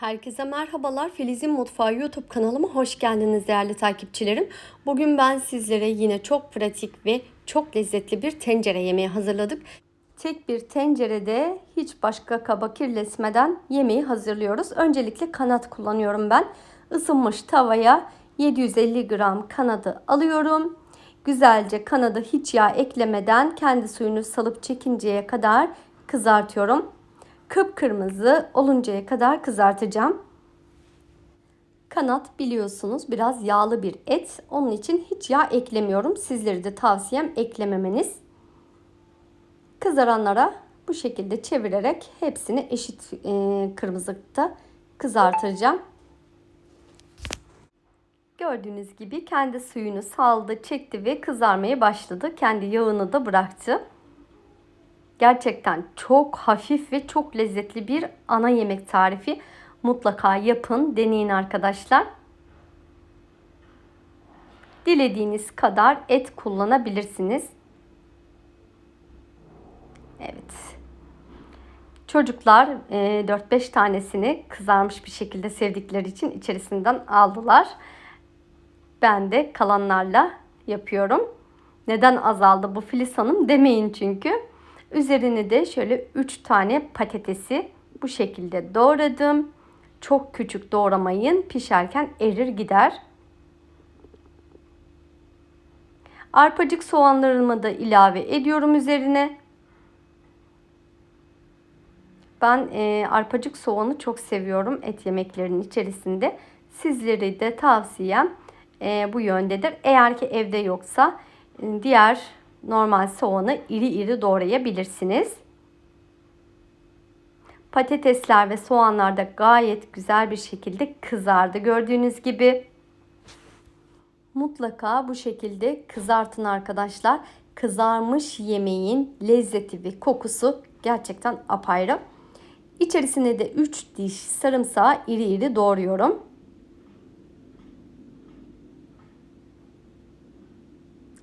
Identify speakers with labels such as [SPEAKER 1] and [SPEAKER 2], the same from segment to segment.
[SPEAKER 1] Herkese merhabalar. Filiz'in Mutfağı YouTube kanalıma hoş geldiniz değerli takipçilerim. Bugün ben sizlere yine çok pratik ve çok lezzetli bir tencere yemeği hazırladık. Tek bir tencerede hiç başka kaba kirletmeden yemeği hazırlıyoruz. Öncelikle kanat kullanıyorum ben. Isınmış tavaya 750 gram kanadı alıyorum. Güzelce kanadı hiç yağ eklemeden kendi suyunu salıp çekinceye kadar kızartıyorum kıpkırmızı oluncaya kadar kızartacağım. Kanat biliyorsunuz biraz yağlı bir et. Onun için hiç yağ eklemiyorum. Sizleri de tavsiyem eklememeniz. Kızaranlara bu şekilde çevirerek hepsini eşit e, kırmızılıkta kızartacağım. Gördüğünüz gibi kendi suyunu saldı, çekti ve kızarmaya başladı. Kendi yağını da bıraktı. Gerçekten çok hafif ve çok lezzetli bir ana yemek tarifi. Mutlaka yapın, deneyin arkadaşlar. Dilediğiniz kadar et kullanabilirsiniz. Evet. Çocuklar 4-5 e, tanesini kızarmış bir şekilde sevdikleri için içerisinden aldılar. Ben de kalanlarla yapıyorum. Neden azaldı bu Filiz Hanım demeyin çünkü. Üzerine de şöyle 3 tane patatesi bu şekilde doğradım. Çok küçük doğramayın. Pişerken erir gider. Arpacık soğanlarımı da ilave ediyorum üzerine. Ben e, arpacık soğanı çok seviyorum et yemeklerinin içerisinde. Sizleri de tavsiyem e, bu yöndedir. Eğer ki evde yoksa e, diğer normal soğanı iri iri doğrayabilirsiniz. Patatesler ve soğanlar da gayet güzel bir şekilde kızardı. Gördüğünüz gibi mutlaka bu şekilde kızartın arkadaşlar. Kızarmış yemeğin lezzeti ve kokusu gerçekten apayrı. İçerisine de 3 diş sarımsağı iri iri doğruyorum.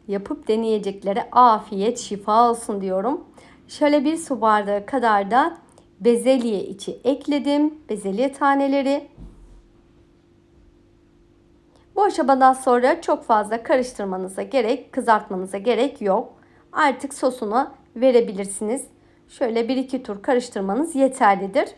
[SPEAKER 1] Yapıp deneyeceklere afiyet şifa olsun diyorum. Şöyle bir su bardağı kadar da bezelye içi ekledim. Bezelye taneleri. Bu aşamadan sonra çok fazla karıştırmanıza gerek, kızartmanıza gerek yok. Artık sosunu verebilirsiniz. Şöyle 1-2 tur karıştırmanız yeterlidir.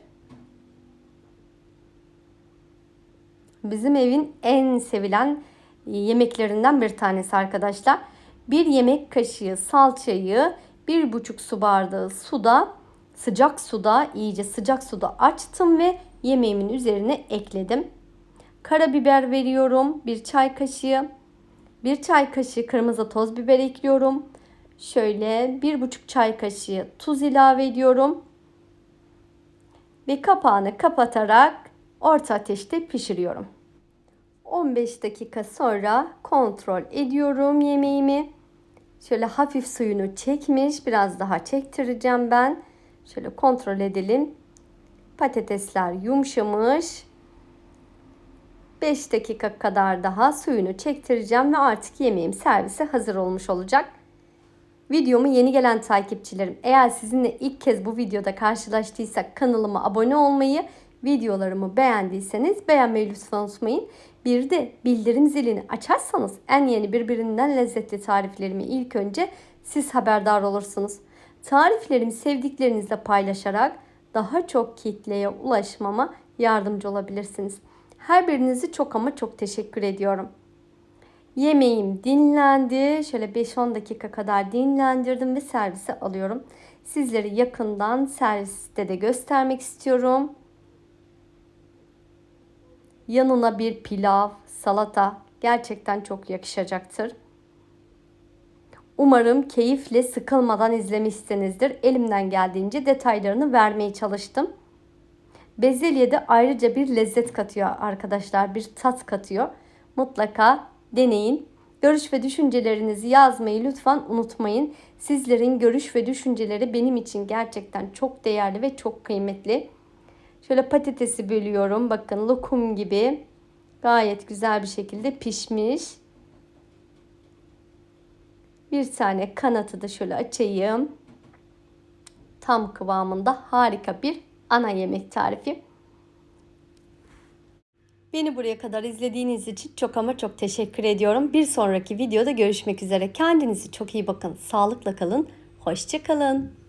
[SPEAKER 1] Bizim evin en sevilen yemeklerinden bir tanesi arkadaşlar. Bir yemek kaşığı salçayı bir buçuk su bardağı suda sıcak suda iyice sıcak suda açtım ve yemeğimin üzerine ekledim. Karabiber veriyorum. Bir çay kaşığı. Bir çay kaşığı kırmızı toz biber ekliyorum. Şöyle bir buçuk çay kaşığı tuz ilave ediyorum. Ve kapağını kapatarak orta ateşte pişiriyorum. 15 dakika sonra kontrol ediyorum yemeğimi. Şöyle hafif suyunu çekmiş. Biraz daha çektireceğim ben. Şöyle kontrol edelim. Patatesler yumuşamış. 5 dakika kadar daha suyunu çektireceğim ve artık yemeğim servise hazır olmuş olacak. Videomu yeni gelen takipçilerim eğer sizinle ilk kez bu videoda karşılaştıysak kanalıma abone olmayı, videolarımı beğendiyseniz beğenmeyi lütfen unutmayın. Bir de bildirim zilini açarsanız en yeni birbirinden lezzetli tariflerimi ilk önce siz haberdar olursunuz. Tariflerimi sevdiklerinizle paylaşarak daha çok kitleye ulaşmama yardımcı olabilirsiniz. Her birinizi çok ama çok teşekkür ediyorum. Yemeğim dinlendi. Şöyle 5-10 dakika kadar dinlendirdim ve servise alıyorum. Sizleri yakından serviste de göstermek istiyorum. Yanına bir pilav, salata gerçekten çok yakışacaktır. Umarım keyifle sıkılmadan izlemişsinizdir. Elimden geldiğince detaylarını vermeye çalıştım. Bezelye de ayrıca bir lezzet katıyor arkadaşlar. Bir tat katıyor. Mutlaka deneyin. Görüş ve düşüncelerinizi yazmayı lütfen unutmayın. Sizlerin görüş ve düşünceleri benim için gerçekten çok değerli ve çok kıymetli. Şöyle patatesi bölüyorum. Bakın lokum gibi. Gayet güzel bir şekilde pişmiş. Bir tane kanatı da şöyle açayım. Tam kıvamında harika bir ana yemek tarifi. Beni buraya kadar izlediğiniz için çok ama çok teşekkür ediyorum. Bir sonraki videoda görüşmek üzere. Kendinize çok iyi bakın. Sağlıkla kalın. Hoşça kalın.